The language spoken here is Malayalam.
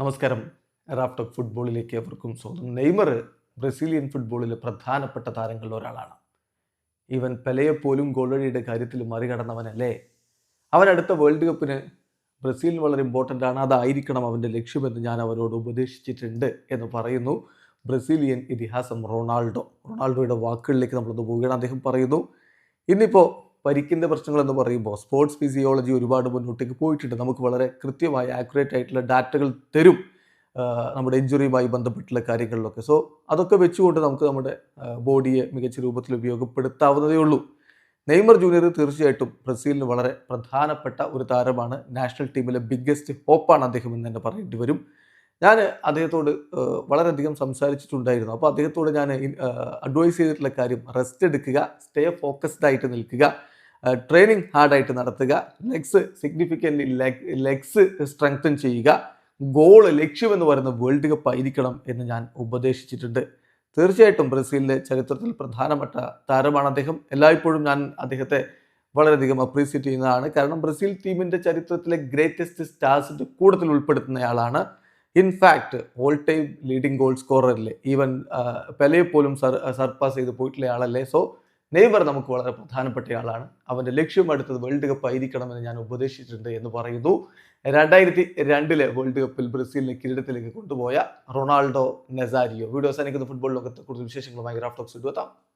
നമസ്കാരം. റാഫ്റ്റോക്ക് ഫുട്ബോളിലേക്ക് അവർക്കും സ്വാഗതം. നെയ്മർ ബ്രസീലിയൻ ഫുട്ബോളിലെ പ്രധാനപ്പെട്ട താരങ്ങളിൽ ഒരാളാണ്. ഈവൻ പെലയെ പോലും ഗോളടിയുടെ കാര്യത്തിൽ മറികടന്നവനല്ലേ? അവൻ അടുത്ത വേൾഡ് കപ്പിന് ബ്രസീലിന് വളരെ ഇമ്പോർട്ടന്റ് ആണ്. അതായിരിക്കണം അവന്റെ ലക്ഷ്യമെന്ന് ഞാൻ അവരോട് ഉപദേശിച്ചിട്ടുണ്ട് എന്ന് പറയുന്നു. ബ്രസീലിയൻ ഇതിഹാസം റൊണാൾഡോ. റൊണാൾഡോയുടെ വാക്കുകളിലേക്ക് നമ്മളൊന്ന് പോവുകയാണ്. അദ്ദേഹം പറയുന്നു ഇന്നിപ്പോൾ പരിക്കിന്റെ പ്രശ്നങ്ങൾ എന്ന് പറയുമ്പോൾ സ്പോർട്സ് ഫിസിയോളജി ഒരുപാട് മുന്നോട്ടേക്ക് പോയിട്ടുണ്ട്. നമുക്ക് വളരെ കൃത്യമായ ആക്യുറേറ്റ് ആയിട്ടുള്ള ഡാറ്റകൾ തരും നമ്മുടെ ഇഞ്ചുറിയുമായി ബന്ധപ്പെട്ടുള്ള കാര്യങ്ങളിലൊക്കെ. സോ അതൊക്കെ വെച്ചുകൊണ്ട് നമുക്ക് നമ്മുടെ ബോഡിയെ മികച്ച രൂപത്തിൽ ഉപയോഗപ്പെടുത്താവുന്നതേ ഉള്ളൂ. നെയ്മർ ജൂനിയർ തീർച്ചയായിട്ടും ബ്രസീലിന് വളരെ പ്രധാനപ്പെട്ട ഒരു താരമാണ്. നാഷണൽ ടീമിലെ ബിഗ്ഗസ്റ്റ് ഹോപ്പാണ് അദ്ദേഹം എന്ന് തന്നെ പറയേണ്ടി വരും. ഞാൻ അദ്ദേഹത്തോട് വളരെയധികം സംസാരിച്ചിട്ടുണ്ടായിരുന്നു. അപ്പോൾ അദ്ദേഹത്തോട് ഞാൻ അഡ്വൈസ് ചെയ്തിട്ടുള്ള കാര്യം റെസ്റ്റ് എടുക്കുക സ്റ്റേ ഫോക്കസ്ഡ് ആയിട്ട് നിൽക്കുക. ട്രെയിനിങ് ഹാർഡായിട്ട് നടത്തുക. ലെഗ്സ് സിഗ്നിഫിക്കന്റ് ലെഗ്സ് സ്ട്രെങ്തൻ ചെയ്യുക. ഗോൾ ലക്ഷ്യമെന്ന് പറയുന്ന വേൾഡ് കപ്പ് ആയിരിക്കണം എന്ന് ഞാൻ ഉപദേശിച്ചിട്ടുണ്ട്. തീർച്ചയായിട്ടും ബ്രസീലിന്റെ ചരിത്രത്തിൽ പ്രധാനപ്പെട്ട താരമാണ് അദ്ദേഹം. എല്ലായ്പ്പോഴും ഞാൻ അദ്ദേഹത്തെ വളരെയധികം അപ്രീസിയേറ്റ് ചെയ്യുന്നതാണ്. കാരണം ബ്രസീൽ ടീമിന്റെ ചരിത്രത്തിലെ ഗ്രേറ്റസ്റ്റ് സ്റ്റാർസിന്റെ കൂട്ടത്തിൽ ഉൾപ്പെടുത്തുന്നയാളാണ്. In fact all time leading goal സ്കോറല്ലേ even പെലയെ പോലും സർ സർപ്പാസ് ചെയ്ത് പോയിട്ടുള്ള ആളല്ലേ? സോ നെയ്മർ നമുക്ക് വളരെ പ്രധാനപ്പെട്ടയാളാണ് അവന്റെ ലക്ഷ്യം അടുത്തത് വേൾഡ് കപ്പ് ആയിരിക്കണമെന്ന് ഞാൻ ഉപദേശിച്ചിട്ടുണ്ട് എന്ന് പറയുന്നു. രണ്ടായിരത്തി രണ്ടിലെ വേൾഡ് കപ്പിൽ ബ്രസീലിനെ കിരീടത്തിലേക്ക് കൊണ്ടുപോയ റൊണാൾഡോ നെസാരിയോ. വീഡിയോ അവസാനിക്കുന്ന. ഫുട്ബോൾ ലോകത്തെ കൂടുതൽ വിശേഷങ്ങളുമായി ഗ്രാഫ്റ്റോക്സ് എത്താം.